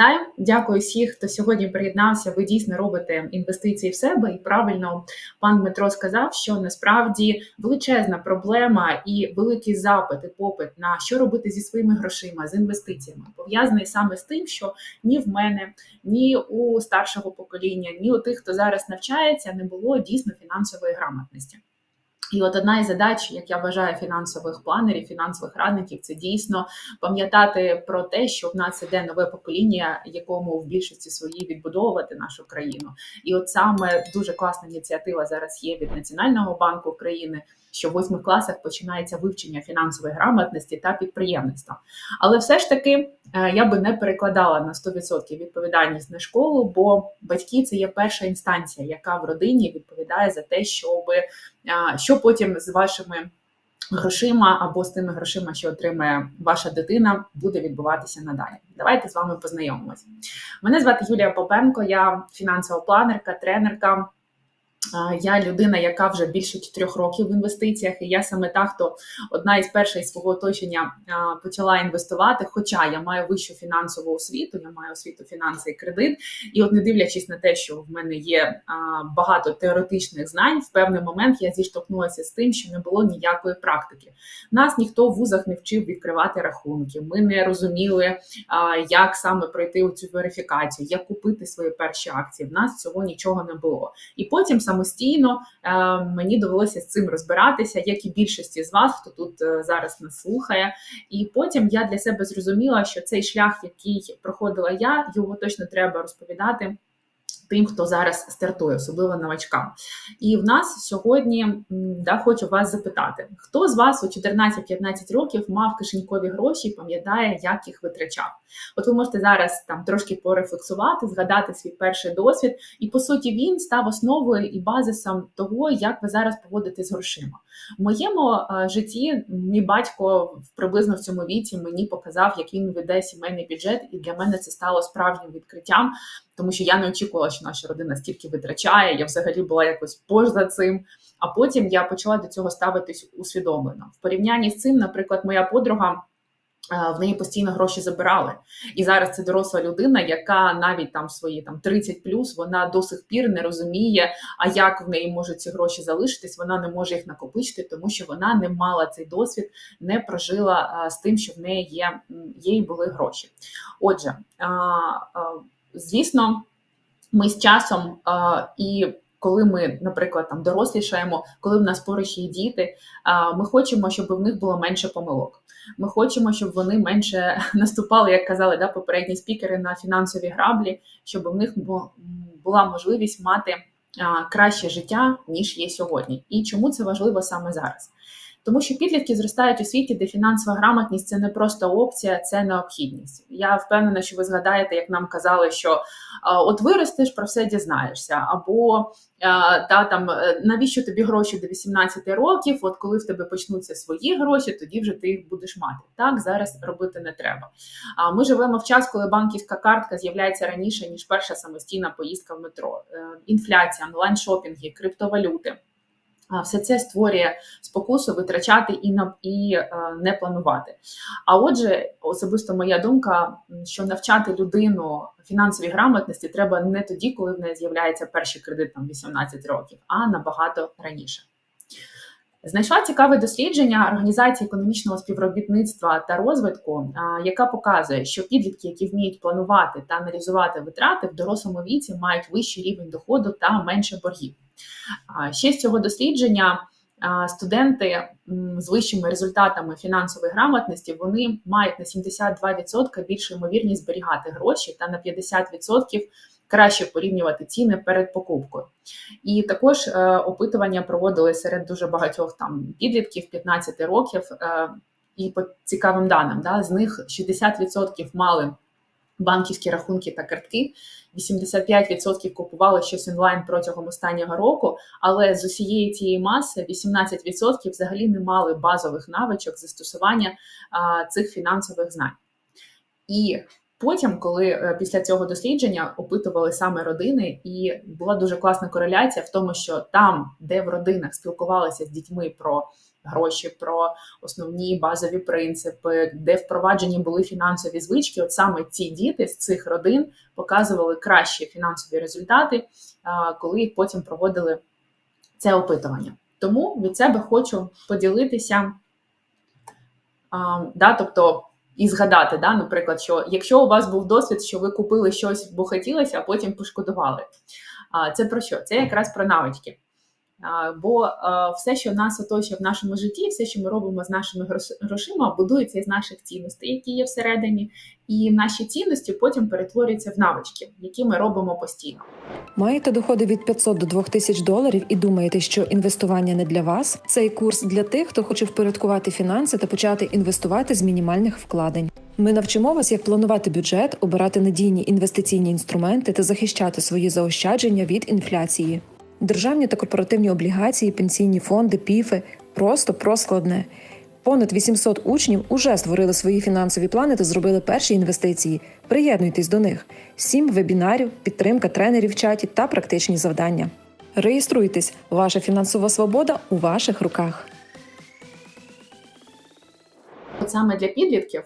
Вітаю, дякую всіх, хто сьогодні приєднався. Ви дійсно робите інвестиції в себе. І правильно пан Дмитро сказав, що насправді величезна проблема і великий запит і попит на що робити зі своїми грошима, з інвестиціями, пов'язаний саме з тим, що ні в мене, ні у старшого покоління, ні у тих, хто зараз навчається, не було дійсно фінансової грамотності. І от одна із задач, як я вважаю, фінансових планерів, фінансових радників, це дійсно пам'ятати про те, що в нас іде нове покоління, якому в більшості своїй відбудовувати нашу країну. І от саме дуже класна ініціатива зараз є від Національного банку України що в восьмих класах починається вивчення фінансової грамотності та підприємництва. Але все ж таки е, я би не перекладала на 100% відповідальність на школу, бо батьки це є перша інстанція, яка в родині відповідає за те, щоб е, що потім з вашими. Грошима або з тими грошима, що отримає ваша дитина, буде відбуватися надалі. Давайте з вами познайомимось. Мене звати Юлія Попенко, я фінансова планерка, тренерка. Я людина, яка вже більше чотирьох років в інвестиціях, і я саме та, хто одна із перших свого оточення почала інвестувати. Хоча я маю вищу фінансову освіту, я маю освіту фінанси і кредит. І, от, не дивлячись на те, що в мене є багато теоретичних знань, в певний момент я зіштовхнулася з тим, що не було ніякої практики. Нас ніхто в вузах не вчив відкривати рахунки. Ми не розуміли, як саме пройти цю верифікацію, як купити свої перші акції. В нас цього нічого не було. І потім самостійно. Е, мені довелося з цим розбиратися, як і більшості з вас, хто тут е, зараз нас слухає. І потім я для себе зрозуміла, що цей шлях, який проходила я, його точно треба розповідати тим, хто зараз стартує, особливо новачкам. І в нас сьогодні да, хочу вас запитати: хто з вас у 14-15 років мав кишенькові гроші і пам'ятає, як їх витрачав? От ви можете зараз там трошки порефлексувати, згадати свій перший досвід, і по суті він став основою і базисом того, як ви зараз поводите з грошима. В моєму е, житті мій батько приблизно в цьому віці мені показав, як він веде сімейний бюджет, і для мене це стало справжнім відкриттям тому що я не очікувала, що наша родина стільки витрачає. Я взагалі була якось поза цим. А потім я почала до цього ставитись усвідомлено. В порівнянні з цим, наприклад, моя подруга. Е, в неї постійно гроші забирали, і зараз це доросла людина, яка навіть там свої там 30 плюс вона до сих пір не розуміє, а як в неї можуть ці гроші залишитись. Вона не може їх накопичити, тому що вона не мала цей досвід, не прожила а, з тим, що в неї є їй були гроші. Отже, а, Звісно, ми з часом і коли ми, наприклад, там дорослішаємо, коли в нас поруч є діти, ми хочемо, щоб в них було менше помилок. Ми хочемо, щоб вони менше наступали, як казали да, попередні спікери, на фінансові граблі, щоб в них була можливість мати краще життя ніж є сьогодні. І чому це важливо саме зараз? Тому що підлітки зростають у світі, де фінансова грамотність це не просто опція, це необхідність. Я впевнена, що ви згадаєте, як нам казали, що от виростеш, про все дізнаєшся, або та там е, навіщо тобі гроші до 18 років? От коли в тебе почнуться свої гроші, тоді вже ти їх будеш мати. Так зараз робити не треба. А ми живемо в час, коли банківська картка з'являється раніше ніж перша самостійна поїздка в метро, е, інфляція, онлайн шопінги, криптовалюти все це створює спокусу витрачати і на і е, не планувати. А отже, особисто моя думка, що навчати людину фінансовій грамотності треба не тоді, коли в неї з'являється перший кредит там 18 років, а набагато раніше. Знайшла цікаве дослідження організації економічного співробітництва та розвитку, яка показує, що підлітки, які вміють планувати та аналізувати витрати в дорослому віці, мають вищий рівень доходу та менше боргів. Ще з цього дослідження студенти з вищими результатами фінансової грамотності вони мають на 72% більшу ймовірність зберігати гроші та на 50% краще порівнювати ціни перед покупкою. І також е, опитування проводили серед дуже багатьох там підлітків 15 років. Е, і по цікавим даним, да, з них 60% мали банківські рахунки та картки, 85% купували щось онлайн протягом останнього року, але з усієї цієї маси 18% взагалі не мали базових навичок застосування а, цих фінансових знань. І Потім, коли е, після цього дослідження опитували саме родини, і була дуже класна кореляція в тому, що там, де в родинах спілкувалися з дітьми про гроші, про основні базові принципи, де впроваджені були фінансові звички, от саме ці діти з цих родин показували кращі фінансові результати, коли їх потім проводили це опитування. Тому від себе хочу поділитися, да, тобто і згадати, да, наприклад, що якщо у вас був досвід, що ви купили щось, бо хотілося, а потім пошкодували. Це про що? Це якраз про навички. Бо все, що нас оточує в нашому житті, все, що ми робимо з нашими грошима, будується із наших цінностей, які є всередині, і наші цінності потім перетворюються в навички, які ми робимо постійно. Маєте доходи від 500 до 2000 доларів і думаєте, що інвестування не для вас? Цей курс для тих, хто хоче впорядкувати фінанси та почати інвестувати з мінімальних вкладень. Ми навчимо вас, як планувати бюджет, обирати надійні інвестиційні інструменти та захищати свої заощадження від інфляції державні та корпоративні облігації, пенсійні фонди, піфи просто проскладне. Понад 800 учнів уже створили свої фінансові плани та зробили перші інвестиції. Приєднуйтесь до них: сім вебінарів, підтримка тренерів в чаті та практичні завдання. Реєструйтесь, ваша фінансова свобода у ваших руках. Саме для підлітків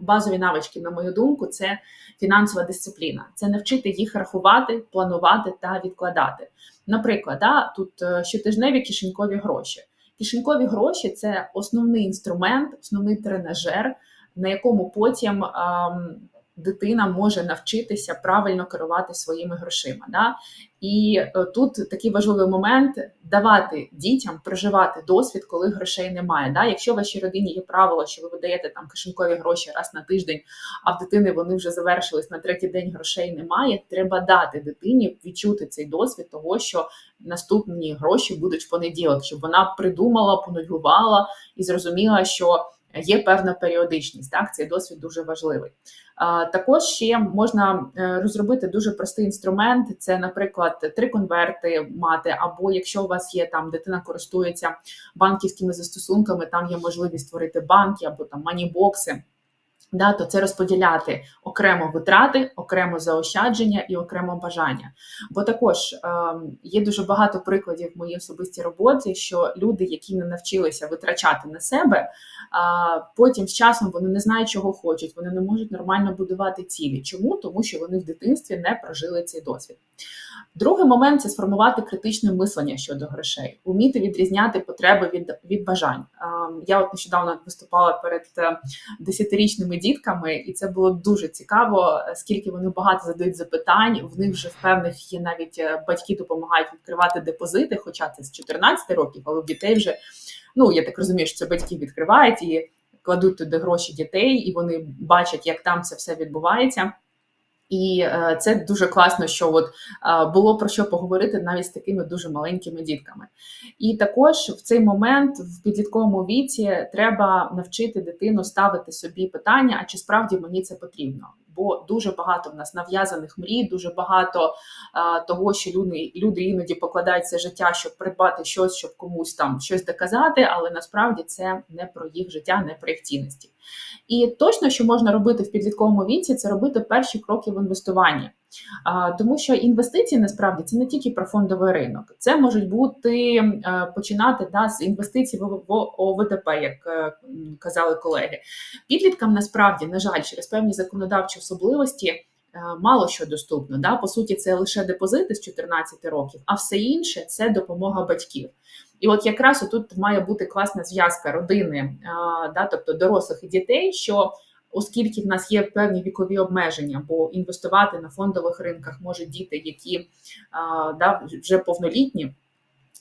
базові навички, на мою думку, це фінансова дисципліна. Це навчити їх рахувати, планувати та відкладати. Наприклад, да, тут е, щотижневі кишенькові гроші. Кишенькові гроші це основний інструмент, основний тренажер, на якому потім дитина може навчитися правильно керувати своїми грошима. Да? І е, тут такий важливий момент давати дітям проживати досвід, коли грошей немає. Да? Якщо в вашій родині є правило, що ви видаєте там кишенькові гроші раз на тиждень, а в дитини вони вже завершились на третій день грошей немає. Треба дати дитині відчути цей досвід, того що наступні гроші будуть в понеділок, щоб вона придумала, понудьгувала і зрозуміла, що є певна періодичність. Так, цей досвід дуже важливий. Також ще можна е, розробити дуже простий інструмент. Це, наприклад, три конверти мати, або якщо у вас є там дитина користується банківськими застосунками, там є можливість створити банки або там манібокси да, то це розподіляти окремо витрати, окремо заощадження і окремо бажання. Бо також е, є дуже багато прикладів в моїй особистій роботі, що люди, які не навчилися витрачати на себе, е, потім з часом вони не знають, чого хочуть, вони не можуть нормально будувати цілі. Чому? Тому що вони в дитинстві не прожили цей досвід. Другий момент це сформувати критичне мислення щодо грошей, уміти відрізняти потреби від від бажань. Я от нещодавно виступала перед е, десятирічними дітками, і це було дуже цікаво, скільки вони багато задають запитань. В них вже в певних є навіть е, батьки допомагають відкривати депозити, хоча це з 14 років, але в дітей вже ну я так розумію, що це батьки відкривають і кладуть туди гроші дітей, і вони бачать, як там це все відбувається. І е, це дуже класно, що от е, було про що поговорити навіть з такими дуже маленькими дітками. І також в цей момент в підлітковому віці треба навчити дитину ставити собі питання: а чи справді мені це потрібно? бо дуже багато в нас нав'язаних мрій, дуже багато а, того, що люди люди іноді покладають це життя, щоб придбати щось, щоб комусь там щось доказати, але насправді це не про їх життя, не про їх цінності. І точно, що можна робити в підлітковому віці, це робити перші кроки в інвестуванні. Тому що інвестиції насправді це не тільки про фондовий ринок, це можуть бути починати да, з інвестицій в, в ОВДП, як е, казали колеги. Підліткам насправді, на жаль, через певні законодавчі особливості. Е, мало що доступно, Да? по суті, це лише депозити з 14 років, а все інше це допомога батьків. І от якраз тут має бути класна зв'язка родини, да, тобто дорослих і дітей, що оскільки в нас є певні вікові обмеження, бо інвестувати на фондових ринках можуть діти, які да, вже повнолітні.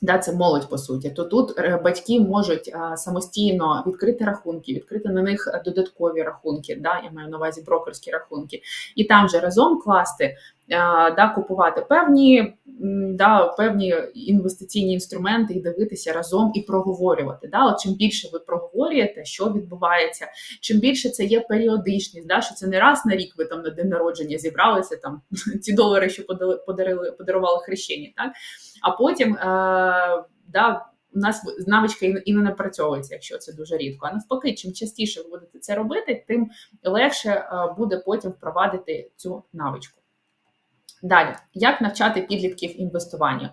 Да, це молодь по суті. То тут е, батьки можуть самостійно відкрити рахунки, відкрити на них додаткові рахунки. Да, я маю на увазі брокерські рахунки, і там вже разом класти да, купувати певні да, певні інвестиційні інструменти і дивитися разом і проговорювати. Да? От Чим більше ви проговорюєте, що відбувається, чим більше це є періодичність, да? що це не раз на рік ви там на день народження зібралися там ці долари, що подарили, подарували хрещені, так? А потім е, да, у нас навичка і, не напрацьовується, якщо це дуже рідко. А навпаки, чим частіше ви будете це робити, тим легше е, буде потім впровадити цю навичку. Далі, як навчати підлітків інвестуванню?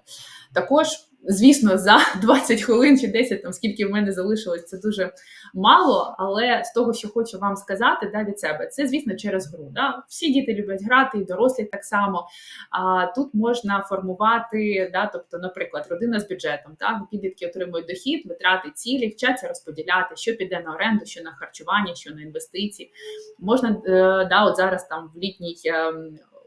Також, звісно, за 20 хвилин чи 10, там скільки в мене залишилось, це дуже мало. Але з того, що хочу вам сказати, да, від себе, це звісно через гру. Да? Всі діти люблять грати, і дорослі так само. А тут можна формувати, да, тобто, наприклад, родина з бюджетом. Так, підлітки отримують дохід, витрати цілі, вчаться розподіляти, що піде на оренду, що на харчування, що на інвестиції. Можна е, да, от зараз там в літній.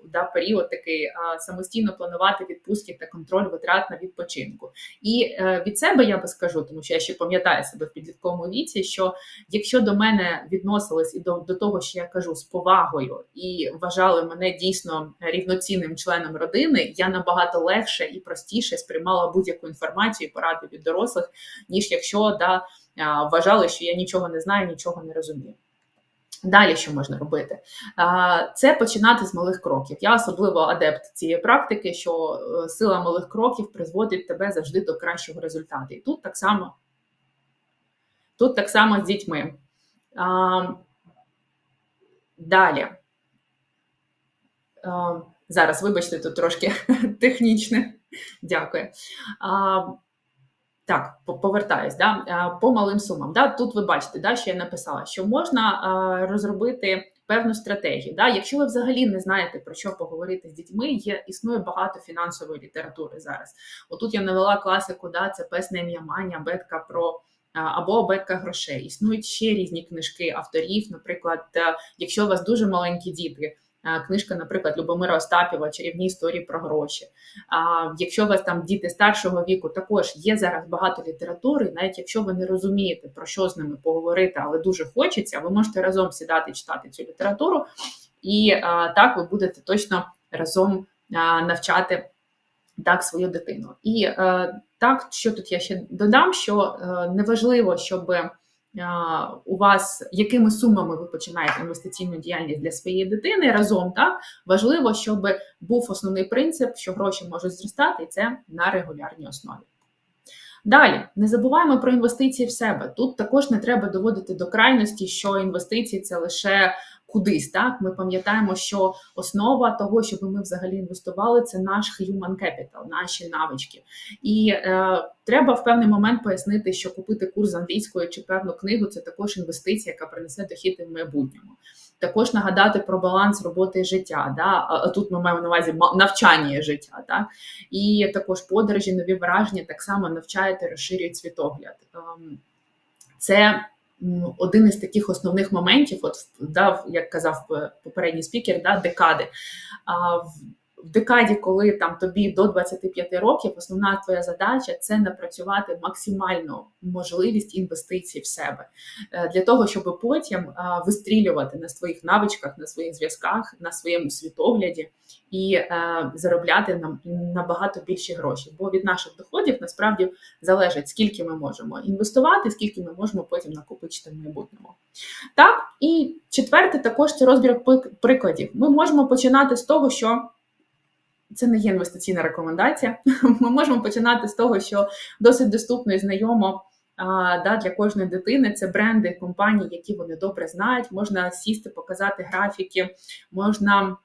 Да, період такий самостійно планувати відпустки та контроль витрат на відпочинку. І е, від себе я би скажу, тому що я ще пам'ятаю себе в підлітковому віці, що якщо до мене відносились і до, до того, що я кажу з повагою, і вважали мене дійсно рівноцінним членом родини, я набагато легше і простіше сприймала будь-яку інформацію і поради від дорослих, ніж якщо да, вважали, що я нічого не знаю, нічого не розумію. Далі що можна робити? Це починати з малих кроків. Я особливо адепт цієї практики, що е, сила малих кроків призводить тебе завжди до кращого результату. І тут так само, тут так само з дітьми. Далі. Зараз, вибачте, тут трошки технічне. Дякую. Так, повертаюсь, да, по малим сумам. Да, тут ви бачите, да, що я написала, що можна а, розробити певну стратегію. Да, якщо ви взагалі не знаєте про що поговорити з дітьми, є існує багато фінансової літератури зараз. Отут я навела класику, да, це песне ім'я Маня, бетка про. Або бетка грошей. Існують ще різні книжки авторів. Наприклад, е, якщо у вас дуже маленькі діти, е, книжка, наприклад, Любомира Остапєва Чарівні історії про гроші. А якщо у вас там діти старшого віку, також є зараз багато літератури. Навіть якщо ви не розумієте про що з ними поговорити, але дуже хочеться, ви можете разом сідати читати цю літературу, і а, так ви будете точно разом а, навчати так свою дитину. І е, так, що тут я ще додам, що е, неважливо, щоб у вас якими сумами ви починаєте інвестиційну діяльність для своєї дитини разом, так важливо, щоб був основний принцип, що гроші можуть зростати, і це на регулярній основі. Далі не забуваємо про інвестиції в себе. Тут також не треба доводити до крайності, що інвестиції це лише кудись. Так ми пам'ятаємо, що основа того, щоб ми взагалі інвестували, це наш human capital, наші навички. І е, треба в певний момент пояснити, що купити курс англійської чи певну книгу це також інвестиція, яка принесе дохід в майбутньому. Також нагадати про баланс роботи і життя. Да? А тут ми маємо на увазі навчання і життя. Так? І також подорожі, нові враження так само навчають і розширюють світогляд. Ем, Це один із таких основних моментів, от дав, як казав е, попередній спікер, да, декади. А в в декаді, коли там тобі до 25 років, основна твоя задача це напрацювати максимальну можливість інвестицій в себе Е, для того, щоб потім е, вистрілювати на своїх навичках, на своїх зв'язках, на своєму світогляді і е, заробляти нам набагато більші гроші. Бо від наших доходів насправді залежить, скільки ми можемо інвестувати, скільки ми можемо потім накопичити в майбутньому. Так, і четверте, також це розбір прикладів. Ми можемо починати з того, що це не є інвестиційна рекомендація. Ми можемо починати з того, що досить доступно і знайомо да, для кожної дитини це бренди компанії, які вони добре знають. Можна сісти, показати графіки, можна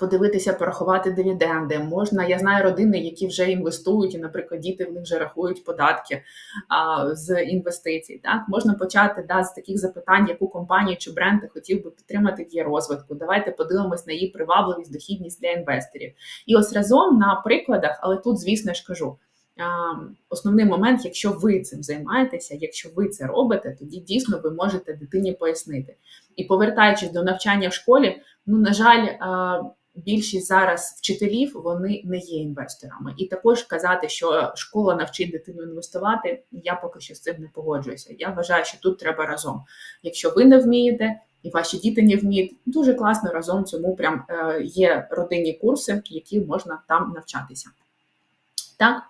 подивитися, порахувати дивіденди. Можна, я знаю родини, які вже інвестують, і, наприклад, діти в них вже рахують податки а, з інвестицій. Так можна почати да, з таких запитань, яку компанію чи бренд ти хотів би підтримати в її розвитку. Давайте подивимось на її привабливість, дохідність для інвесторів. І ось разом на прикладах, але тут, звісно, ж кажу. Основний момент, якщо ви цим займаєтеся, якщо ви це робите, тоді дійсно ви можете дитині пояснити. І повертаючись до навчання в школі, ну на жаль, більшість зараз вчителів вони не є інвесторами. І також казати, що школа навчить дитину інвестувати, я поки що з цим не погоджуюся. Я вважаю, що тут треба разом. Якщо ви не вмієте, і ваші діти не вміють, дуже класно разом цьому прям е, є родинні курси, які можна там навчатися. Так,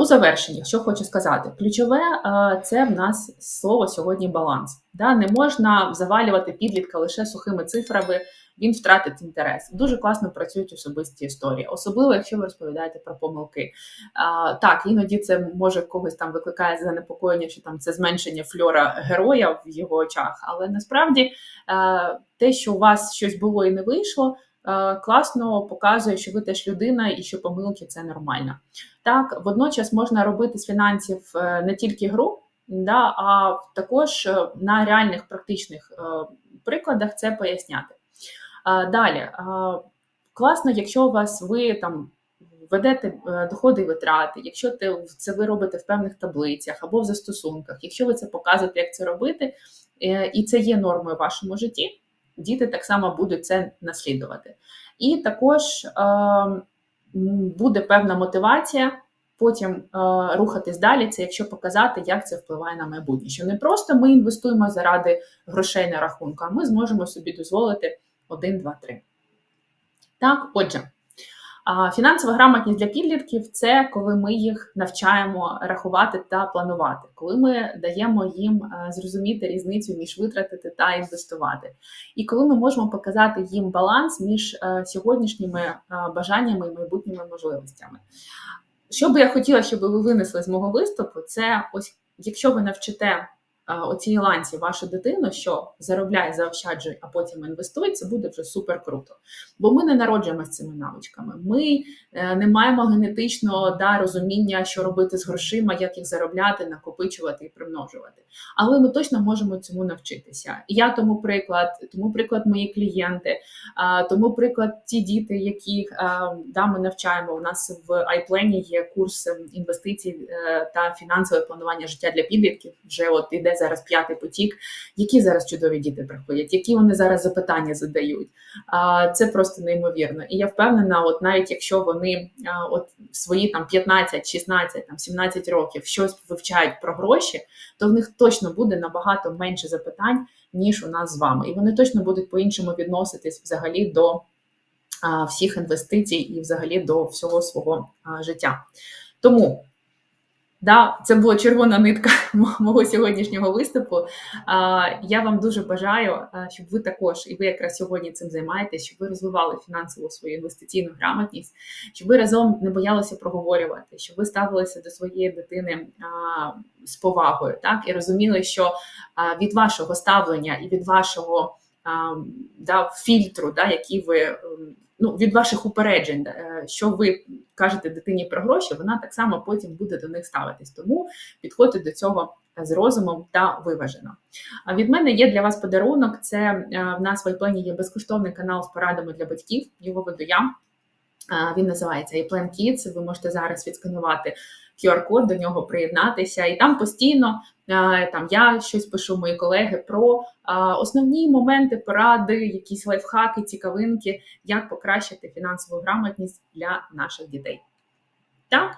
у завершенні, що хочу сказати, ключове а, це в нас слово сьогодні баланс. Не можна завалювати підлітка лише сухими цифрами, він втратить інтерес. Дуже класно працюють особисті історії, особливо якщо ви розповідаєте про помилки. А, так, іноді це може когось там викликає занепокоєння, що там це зменшення фльора героя в його очах. Але насправді е, те, що у вас щось було і не вийшло. е, Класно показує, що ви теж людина і що помилки це нормально. Так, водночас можна робити з фінансів е, не тільки гру, да, а також на реальних практичних прикладах це поясняти. Далі, класно, якщо у вас ви там ведете е, доходи і витрати, якщо це ви робите в певних таблицях або в застосунках, якщо ви це показуєте, як це робити, е, і це є нормою в вашому житті, діти так само будуть це наслідувати. І також буде певна мотивація потім рухатись далі. Це якщо показати, як це впливає на майбутнє. Що не просто ми інвестуємо заради грошей на рахунку, а ми зможемо собі дозволити 1, 2, 3. Так, отже, фінансова грамотність для підлітків це коли ми їх навчаємо рахувати та планувати, коли ми даємо їм е, зрозуміти різницю між витратити та інвестувати. І коли ми можемо показати їм баланс між е, сьогоднішніми е, бажаннями і майбутніми можливостями. Що би я хотіла, щоб ви винесли з мого виступу, це ось якщо ви навчите оцій ланці вашу дитину, що заробляй, заощаджуй, а потім інвестуй, це буде вже супер круто. Бо ми не народжуємося з цими навичками. Ми е, не маємо генетичного да, розуміння, що робити з грошима, як їх заробляти, накопичувати і примножувати. Але ми точно можемо цьому навчитися. Я тому приклад, тому приклад мої клієнти, тому приклад ті діти, яких да, ми навчаємо. У нас в iPlan є курс інвестицій е, та фінансове планування життя для підлітків. Вже от іде зараз п'ятий потік. Які зараз чудові діти приходять, які вони зараз запитання задають. Це просто неймовірно. І я впевнена, от навіть якщо вони от свої там 15, 16, там 17 років щось вивчають про гроші, то в них точно буде набагато менше запитань, ніж у нас з вами. І вони точно будуть по-іншому відноситись взагалі до всіх інвестицій і взагалі до всього свого життя. Тому. Да, це була червона нитка мо- мого сьогоднішнього виступу. Я вам дуже бажаю, щоб ви також, і ви якраз сьогодні цим займаєтесь, щоб ви розвивали фінансову свою інвестиційну грамотність, щоб ви разом не боялися проговорювати, щоб ви ставилися до своєї дитини з повагою, так і розуміли, що від вашого ставлення і від вашого да, фільтру, да, який ви ем, ну, від ваших упереджень, е, що ви кажете дитині про гроші, вона так само потім буде до них ставитись. Тому підходьте до цього з розумом та виважено. А від мене є для вас подарунок. Це е, в нас в iPlan є безкоштовний канал з порадами для батьків. Його веду я. Е, Він називається iPlan Kids. Ви можете зараз відсканувати QR-код, до нього приєднатися, і там постійно е, там я щось пишу мої колеги про е, основні моменти, поради, якісь лайфхаки, цікавинки, як покращити фінансову грамотність для наших дітей. Так,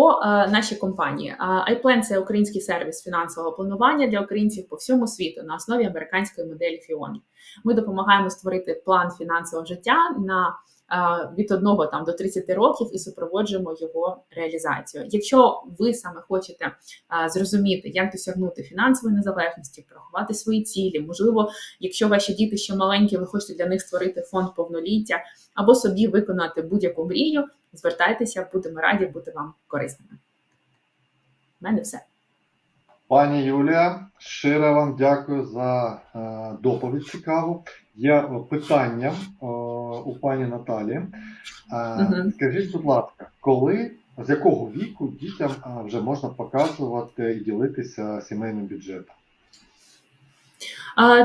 по е, нашій компанії. Е, iPlan – це український сервіс фінансового планування для українців по всьому світу на основі американської моделі Фіоні. Ми допомагаємо створити план фінансового життя на е, від 1 там, до 30 років і супроводжуємо його реалізацію. Якщо ви саме хочете зрозуміти, як досягнути фінансової незалежності, порахувати свої цілі, можливо, якщо ваші діти ще маленькі, ви хочете для них створити фонд повноліття або собі виконати будь-яку мрію, звертайтеся, будемо раді бути вам корисними. У мене все. Пані Юлія, щиро вам дякую за е, доповідь цікаву. Є е, питання е, у пані Наталі. Мгм. Скажіть, будь ласка, коли, з якого віку дітям вже можна показувати і ділитися сімейним бюджетом?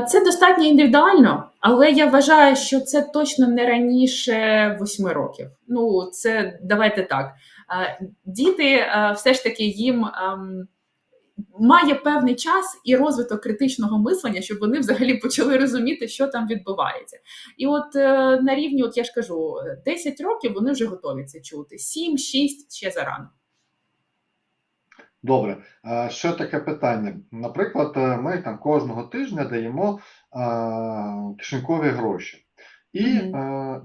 Це достатньо індивідуально, але я вважаю, що це точно не раніше восьми років. Ну, це давайте так. Діти все ж таки їм має певний час і розвиток критичного мислення, щоб вони взагалі почали розуміти, що там відбувається. І от е, на рівні, от я ж кажу, 10 років вони вже готові це чути. 7-6 ще зарано. Добре, Е, ще таке питання. Наприклад, е, ми там кожного тижня даємо е, кишенькові гроші. І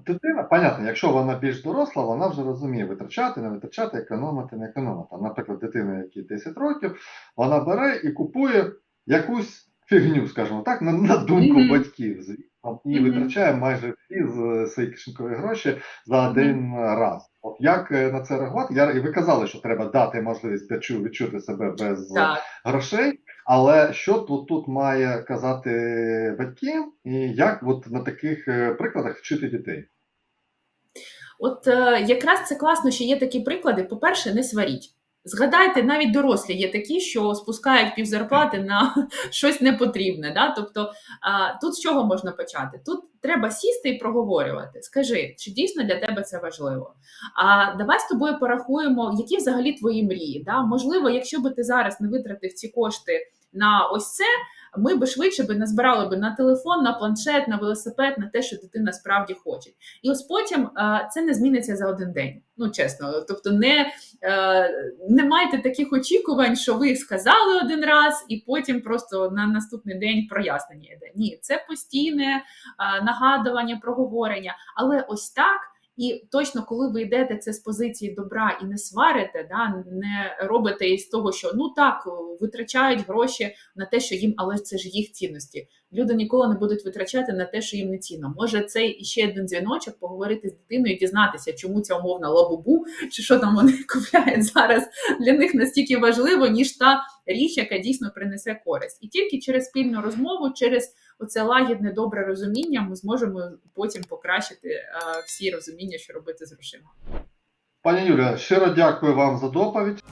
дитина, понятно, якщо вона більш доросла, вона вже розуміє витрачати, не витрачати, економити, не економити. Наприклад, дитина, якій 10 років, вона бере і купує якусь фігню, скажімо так, на, на думку Мгм. батьків. звісно. і Мгм. витрачає майже всі свої кишенькові гроші за один раз. От як е, на це реагувати? Я і ви казали, що треба дати можливість відчути себе без Так. грошей. Але що тут, тут має казати батьки, і як от на таких е, прикладах вчити дітей? От е, якраз це класно, що є такі приклади. По-перше, не сваріть. Згадайте, навіть дорослі є такі, що спускають півзарплати на щось непотрібне. Да? Тобто тут з чого можна почати? Тут треба сісти і проговорювати. Скажи, чи дійсно для тебе це важливо? А давай з тобою порахуємо, які взагалі твої мрії. Да? Можливо, якщо би ти зараз не витратив ці кошти на ось це, ми би швидше би назбирали би на телефон, на планшет, на велосипед, на те, що дитина справді хоче. І ось потім е, це не зміниться за один день. Ну чесно, тобто не, е, не майте таких очікувань, що ви сказали один раз, і потім просто на наступний день прояснення йде. Ні, це постійне е, нагадування, проговорення. Але ось так. І точно, коли ви йдете це з позиції добра і не сварите, да, не робите із того, що ну так витрачають гроші на те, що їм, але це ж їх цінності. Люди ніколи не будуть витрачати на те, що їм не цінно. Може, це іще один дзвіночок, поговорити з дитиною, дізнатися, чому ця умовна лабубу, чи що там вони купляють зараз для них настільки важливо, ніж та річ, яка дійсно принесе користь. І тільки через спільну розмову, через оце лагідне добре розуміння, ми зможемо потім покращити е, всі розуміння, що робити з грошима. Пані Юля, щиро дякую вам за доповідь.